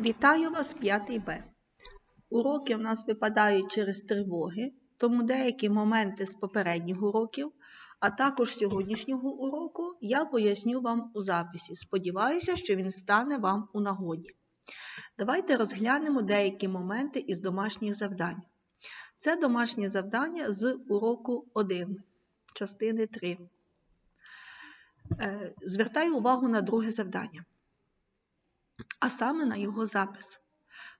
Вітаю вас, 5 Б. Уроки в нас випадають через тривоги, тому деякі моменти з попередніх уроків, а також сьогоднішнього уроку я поясню вам у записі. Сподіваюся, що він стане вам у нагоді. Давайте розглянемо деякі моменти із домашніх завдань. Це домашнє завдання з уроку 1, частини 3. Е, Звертаю увагу на друге завдання а саме на його запис.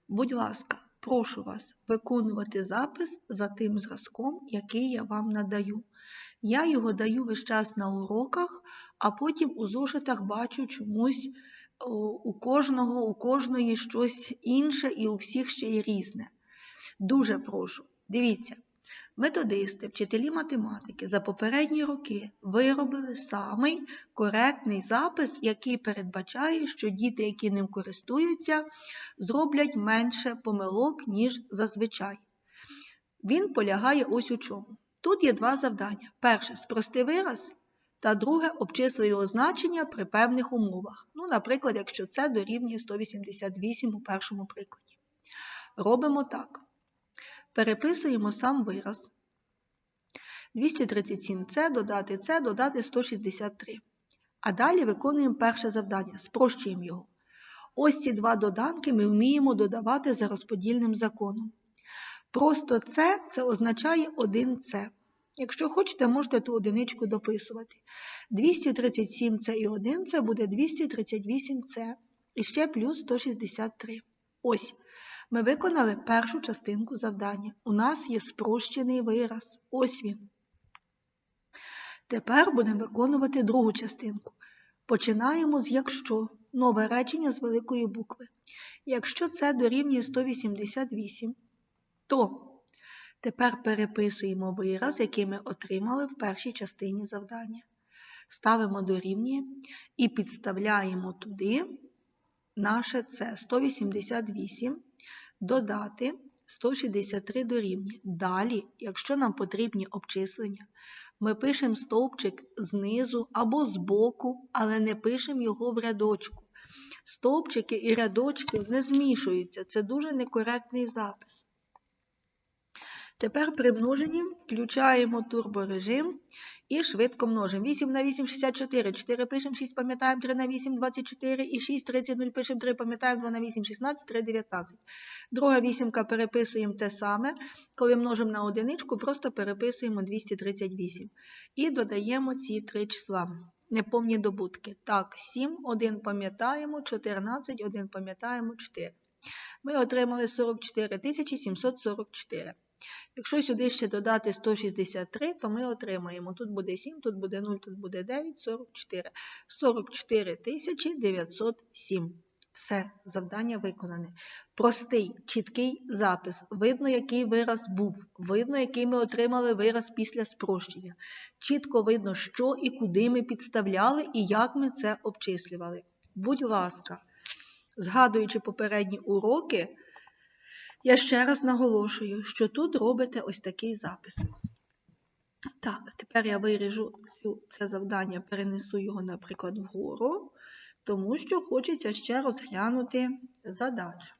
Будь ласка, прошу вас виконувати запис за тим зразком, який я вам надаю. Я його даю весь час на уроках, а потім у зошитах бачу чомусь у кожного, у кожної щось інше і у всіх ще й різне. Дуже прошу. Дивіться, методисти, вчителі математики за попередні роки виробили самий коректний запис, який передбачає, що діти, які ним користуються, зроблять менше помилок, ніж зазвичай. Він полягає ось у чому. Тут є два завдання. Перше спрости вираз, та друге обчисли його значення при певних умовах. Ну, наприклад, якщо це дорівнює 188 у першому прикладі. Робимо так. Переписуємо сам вираз. 237С додати С додати 163. А далі виконуємо перше завдання. Спрощуємо його. Ось ці два доданки ми вміємо додавати за розподільним законом. Просто С це означає 1С. Якщо хочете, можете ту одиничку дописувати. 237 це і 1 це буде 238 це і ще плюс 163. Ось. Ми виконали першу частинку завдання. У нас є спрощений вираз. Ось він. Тепер будемо виконувати другу частинку. Починаємо з якщо. Нове речення з великої букви. Якщо це дорівнює 188, то тепер переписуємо вираз, який ми отримали в першій частині завдання. Ставимо дорівнює і підставляємо туди наше це 188 додати 163 дорівнює. Далі, якщо нам потрібні обчислення, ми пишемо стовпчик знизу або збоку, але не пишемо його в рядочку. Стовпчики і рядочки не змішуються. Це дуже некоректний запис. Тепер при множенні включаємо турборежим і швидко множимо. 8 на 8 – 64, 4 пишемо, 6 пам'ятаємо, 3 на 8 – 24 і 6, 30, 0 пишемо, 3 пам'ятаємо, 2 на 8 – 16, 3 – 19. Друга вісімка переписуємо те саме. Коли множимо на одиничку, просто переписуємо 238. І додаємо ці три числа. Неповні добутки. Так, 7, 1 пам'ятаємо, 14, 1 пам'ятаємо, 4. Ми отримали 44 744. Якщо сюди ще додати 163, то ми отримаємо. Тут буде 7, тут буде 0, тут буде 9, 44. 44 907. Все, завдання виконане. Простий, чіткий запис. Видно, який вираз був. Видно, який ми отримали вираз після спрощення. Чітко видно, що і куди ми підставляли, і як ми це обчислювали. Будь ласка, згадуючи попередні уроки, я ще раз наголошую, що тут робите ось такий запис. Так, тепер я виріжу це завдання, перенесу його, наприклад, вгору, тому що хочеться ще розглянути задачу.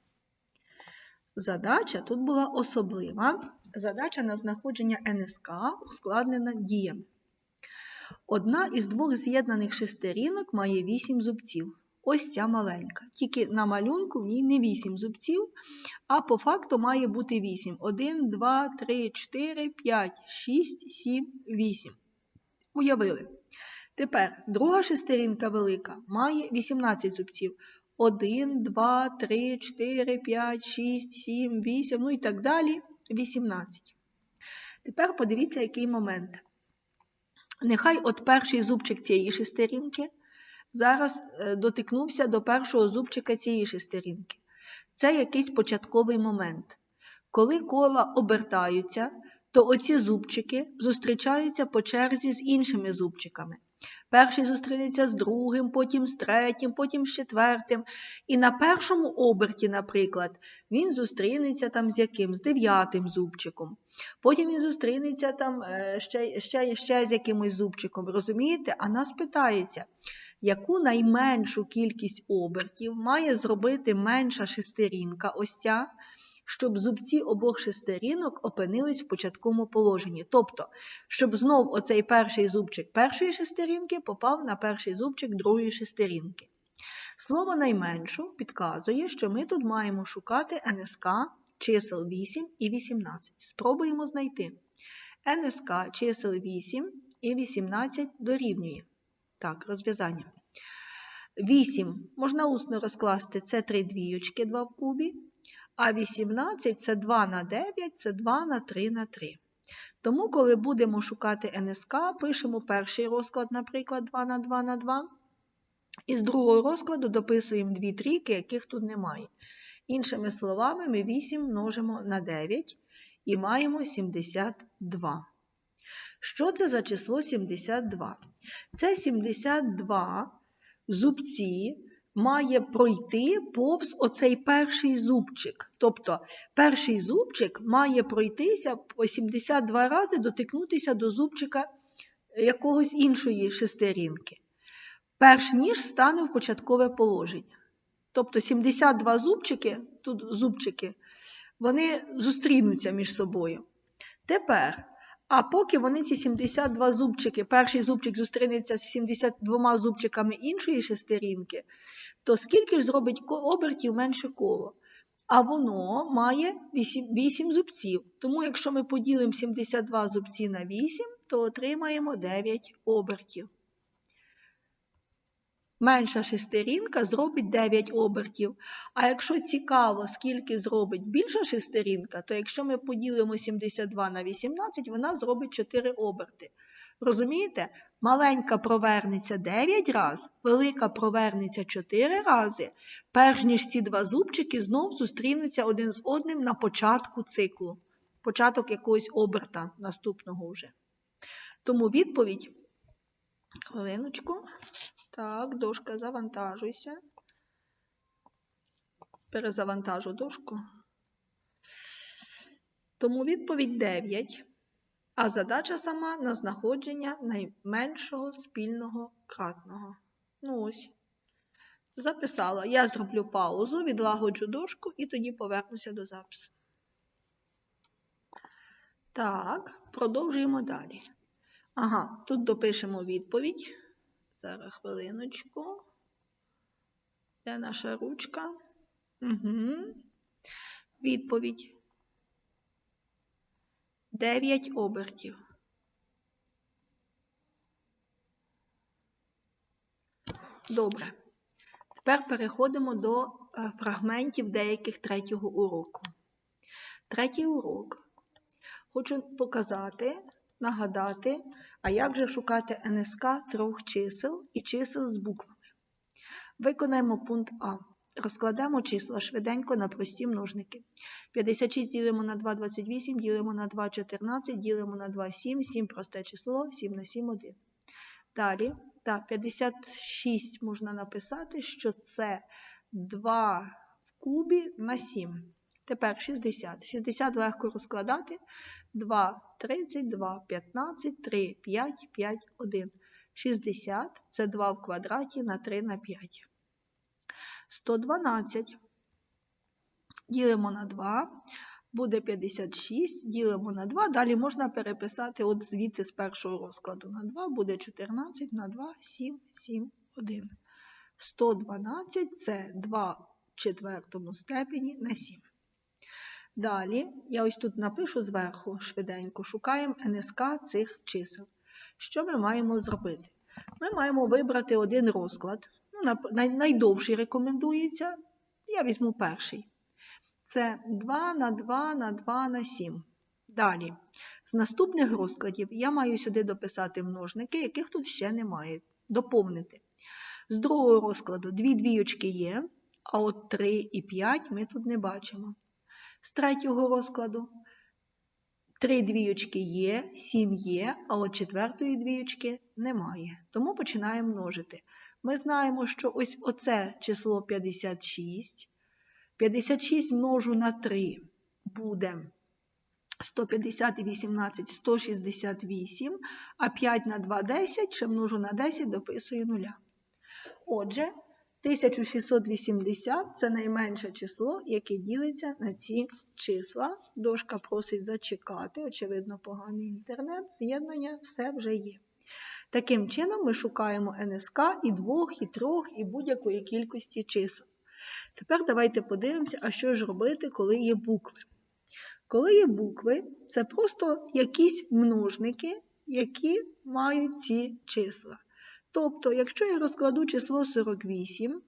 Задача тут була особлива. Задача на знаходження НСК ускладнена діями. Одна із двох з'єднаних шестерінок має 8 зубців. Ось ця маленька. Тільки на малюнку в ній не 8 зубців, а по факту має бути 8. 1, 2, 3, 4, 5, 6, 7, 8. Уявили. Тепер друга шестерінка велика має 18 зубців. 1, 2, 3, 4, 5, 6, 7, 8, ну і так далі. 18. Тепер подивіться, який момент. Нехай от перший зубчик цієї шестерінки зараз дотикнувся до першого зубчика цієї шестерінки. Це якийсь початковий момент. Коли кола обертаються, то оці зубчики зустрічаються по черзі з іншими зубчиками. Перший зустрінеться з другим, потім з третім, потім з четвертим. І на першому оберті, наприклад, він зустрінеться там з яким? З дев'ятим зубчиком. Потім він зустрінеться там ще, ще, ще з якимось зубчиком. Розумієте? А нас питається, яку найменшу кількість обертів має зробити менша шестерінка, ось ця, щоб зубці обох шестерінок опинились в початковому положенні. Тобто, щоб знов оцей перший зубчик першої шестерінки попав на перший зубчик другої шестерінки. Слово найменшу підказує, що ми тут маємо шукати НСК чисел 8 і 18. Спробуємо знайти. НСК чисел 8 і 18 дорівнює. Так, розв'язання. 8 можна усно розкласти це 3 двійочки, 2 в кубі, а 18 це 2 на 9, це 2 на 3 на 3. Тому, коли будемо шукати НСК, пишемо перший розклад, наприклад, 2 на 2 на 2. І з другого розкладу дописуємо дві трійки, яких тут немає. Іншими словами, ми 8 множимо на 9 і маємо 72. Що це за число 72? Це 72 зубці має пройти повз оцей перший зубчик. Тобто перший зубчик має пройтися по 72 рази дотикнутися до зубчика якогось іншої шестерінки. Перш ніж стане в початкове положення. Тобто 72 зубчики, тут зубчики, вони зустрінуться між собою. Тепер, а поки вони ці 72 зубчики, перший зубчик зустрінеться з 72 зубчиками іншої шестерінки, то скільки ж зробить обертів менше коло? А воно має 8, 8 зубців. Тому, якщо ми поділимо 72 зубці на 8, то отримаємо 9 обертів. Менша шестерінка зробить 9 обертів. А якщо цікаво, скільки зробить більша шестерінка, то якщо ми поділимо 72 на 18, вона зробить 4 оберти. Розумієте? Маленька провернеться 9 разів, велика провернеться 4 рази, перш ніж ці два зубчики знов зустрінуться один з одним на початку циклу, початок якогось оберта наступного вже. Тому відповідь. Хвилиночку. Так, дошка, завантажуйся. Перезавантажу дошку. Тому відповідь 9. А задача сама на знаходження найменшого спільного кратного. Ну ось. Записала. Я зроблю паузу, відлагоджу дошку і тоді повернуся до запису. Так, продовжуємо далі. Ага, тут допишемо відповідь. Зараз хвилиночку. Де наша ручка? Угу. Відповідь. 9 обертів. Добре. Тепер переходимо до е, фрагментів деяких третього уроку. Третій урок. Хочу показати, нагадати, а як же шукати НСК трьох чисел і чисел з буквами. Виконаємо пункт А. Розкладемо числа швиденько на прості множники. 56 ділимо на 2, 28, ділимо на 2, 14, ділимо на 2, 7, 7 просте число, 7 на 7, 1. Далі, так, 56 можна написати, що це 2 в кубі на 7. Тепер 60. 60 легко розкладати. 2, 32, 15, 3, 5, 5, 1. 60 це 2 в квадраті на 3 на 5. 112. Ділимо на 2. Буде 56, ділимо на 2. Далі можна переписати от звідти з першого розкладу на 2, буде 14 на 2, 7, 7, 1. 112 це 2 в четвертому степені на 7. Далі, я ось тут напишу зверху швиденько, шукаємо НСК цих чисел. Що ми маємо зробити? Ми маємо вибрати один розклад. Ну, Найдовший рекомендується. Я візьму перший. Це 2 на 2 на 2 на 7. Далі, з наступних розкладів я маю сюди дописати множники, яких тут ще немає. Доповнити. З другого розкладу дві двійочки є, а от 3 і 5 ми тут не бачимо. З третього розкладу три двійочки є, сім є, а от четвертої двійочки немає. Тому починаємо множити. Ми знаємо, що ось оце число 56. 56 множу на 3 буде 150 і 18 168, а 5 на 2 10, ще множу на 10, дописую 0. Отже, 1680 це найменше число, яке ділиться на ці числа. Дошка просить зачекати, очевидно, поганий інтернет, з'єднання, все вже є. Таким чином, ми шукаємо НСК і двох, і трьох, і будь-якої кількості чисел. Тепер давайте подивимося, а що ж робити, коли є букви. Коли є букви, це просто якісь множники, які мають ці числа. Тобто, якщо я розкладу число 48,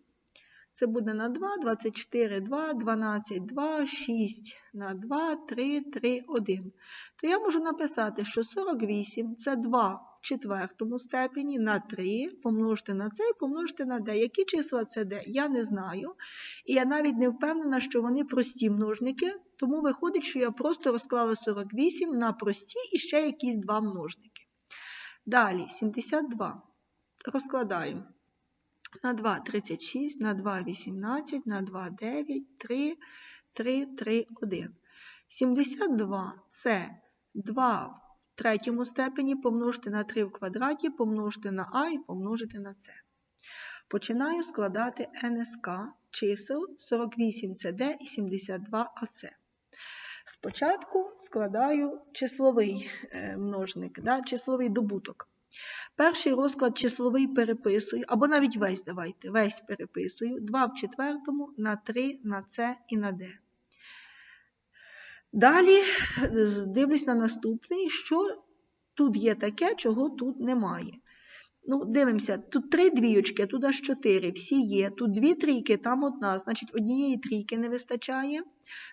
це буде на 2, 24, 2, 12, 2, 6 на 2, 3, 3, 1. То я можу написати, що 48 це 2 в четвертому степені на 3 помножити на це і помножити на d. Які числа це d? Я не знаю. І я навіть не впевнена, що вони прості множники, тому виходить, що я просто розклала 48 на прості і ще якісь два множники. Далі 72. Розкладаємо. На 2 36, на 2 18, на 2 9, 3, 3, 3, 1. 72 це 2 в третьому степені помножити на 3 в квадраті, помножити на а і помножити на С. Починаю складати НСК чисел 48 СД і 72 АЦ. Спочатку складаю числовий е, множник, да, числовий добуток. Перший розклад числовий переписую, або навіть весь давайте, весь переписую. 2 в четвертому на 3 на С і на Д. Далі дивлюсь на наступний, що тут є таке, чого тут немає. Ну, Дивимося, тут три двійочки, тут аж чотири, всі є. Тут дві трійки, там одна, значить однієї трійки не вистачає.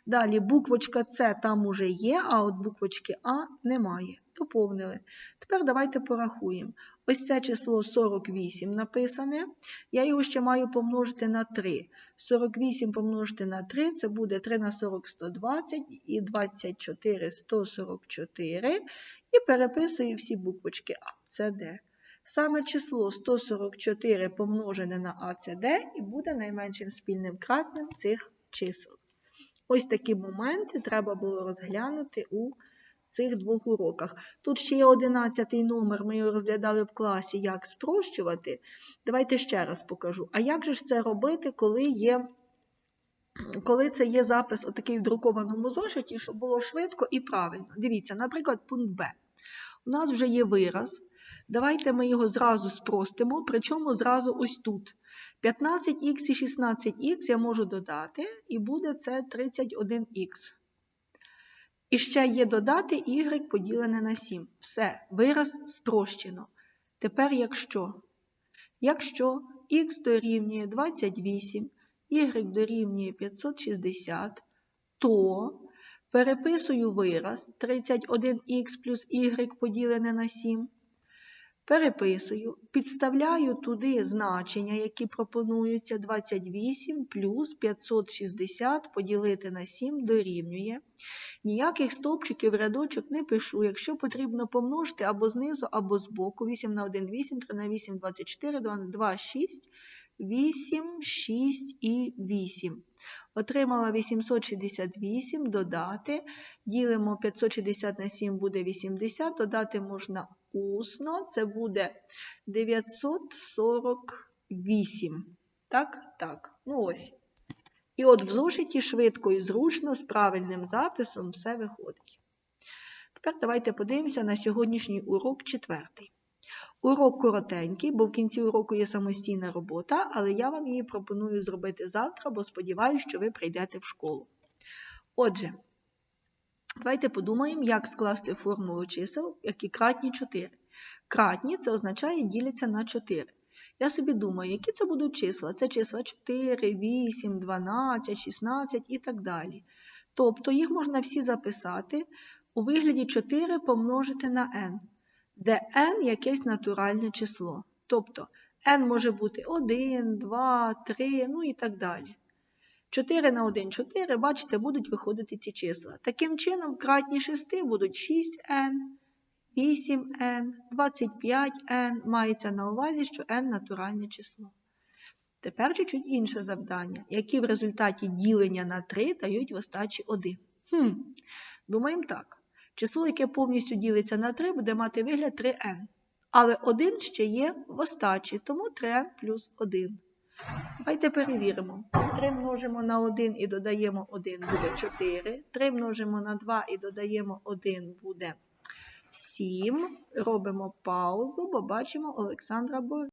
Далі буквочка С там уже є, а от буквочки А немає. Доповнили. Тепер давайте порахуємо. Ось це число 48 написане. Я його ще маю помножити на 3. 48 помножити на 3 це буде 3 на 40 120 і 24 144. І переписую всі буквочки А, С, Д. Саме число 144 помножене на АЦД і буде найменшим спільним кратним цих чисел. Ось такі моменти треба було розглянути у цих двох уроках. Тут ще є 11 номер, ми його розглядали в класі, як спрощувати. Давайте ще раз покажу. А як же ж це робити, коли є. Коли це є запис отакий в друкованому зошиті, щоб було швидко і правильно. Дивіться, наприклад, пункт Б. У нас вже є вираз. Давайте ми його зразу спростимо, причому зразу ось тут. 15х і 16х я можу додати, і буде це 31х. І ще є додати y поділене на 7. Все, вираз спрощено. Тепер якщо? Якщо х дорівнює 28, y дорівнює 560, то переписую вираз 31х плюс y поділене на 7. Переписую, підставляю туди значення, які пропонуються 28 плюс 560 поділити на 7 дорівнює. Ніяких стовпчиків рядочок не пишу. Якщо потрібно помножити або знизу, або збоку. 8 на 1 8, 3 на 8 24, 2 на 2 6, 8, 6 і 8. Отримала 868 додати. Ділимо 560 на 7 буде 80, додати можна усно, це буде 948. Так, так. Ну ось. І от в зошиті швидко і зручно, з правильним записом все виходить. Тепер давайте подивимося на сьогоднішній урок четвертий. Урок коротенький, бо в кінці уроку є самостійна робота, але я вам її пропоную зробити завтра, бо сподіваюся, що ви прийдете в школу. Отже, давайте подумаємо, як скласти формулу чисел, які кратні 4. Кратні це означає діляться на 4. Я собі думаю, які це будуть числа? Це числа 4, 8, 12, 16 і так далі. Тобто їх можна всі записати у вигляді 4 помножити на n де n якесь натуральне число. Тобто n може бути 1, 2, 3, ну і так далі. 4 на 1 4, бачите, будуть виходити ці числа. Таким чином, кратні 6 будуть 6n, 8n, 25n. Мається на увазі, що n натуральне число. Тепер чуть-чуть інше завдання, які в результаті ділення на 3 дають в остачі 1. Хм, Думаємо так. Число, яке повністю ділиться на 3, буде мати вигляд 3n. Але 1 ще є в остачі, тому 3n плюс 1. Давайте перевіримо. 3 множимо на 1 і додаємо 1 буде 4. 3 множимо на 2 і додаємо 1 буде 7. Робимо паузу, бо бачимо Олександра Борисовича.